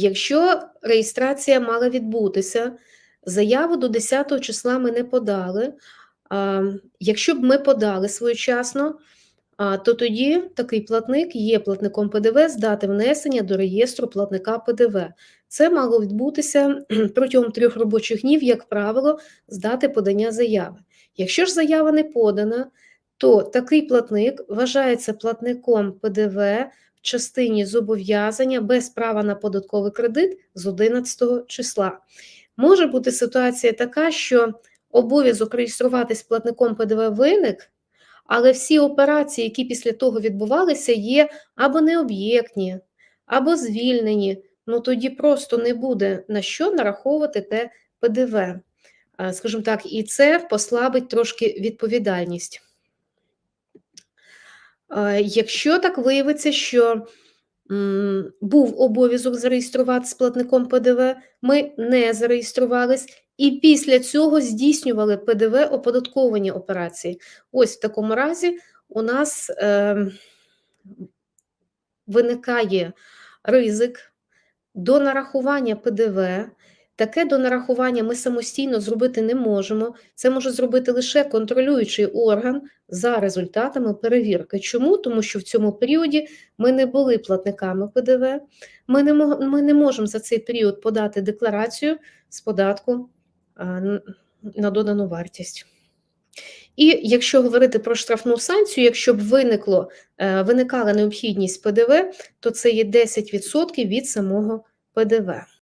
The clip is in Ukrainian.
Якщо реєстрація мала відбутися, заяву до 10 числа ми не подали. Якщо б ми подали своєчасно, то тоді такий платник є платником ПДВ з дати внесення до реєстру платника ПДВ. Це мало відбутися протягом трьох робочих днів, як правило, з дати подання заяви. Якщо ж заява не подана, то такий платник вважається платником ПДВ частині зобов'язання без права на податковий кредит з 11 числа. Може бути ситуація така, що обов'язок реєструватись платником ПДВ виник, але всі операції, які після того відбувалися, є або необ'єктні, або звільнені. Ну тоді просто не буде на що нараховувати те ПДВ. Скажімо так, і це послабить трошки відповідальність. Якщо так виявиться, що був обов'язок зареєструватися з платником ПДВ, ми не зареєструвались, і після цього здійснювали ПДВ оподатковані операції. Ось в такому разі у нас е, виникає ризик до нарахування ПДВ. Таке до нарахування ми самостійно зробити не можемо. Це може зробити лише контролюючий орган за результатами перевірки. Чому? Тому що в цьому періоді ми не були платниками ПДВ, ми не, ми не можемо за цей період подати декларацію з податку на додану вартість. І якщо говорити про штрафну санкцію, якщо б виникло, е, виникала необхідність ПДВ, то це є 10% від самого ПДВ.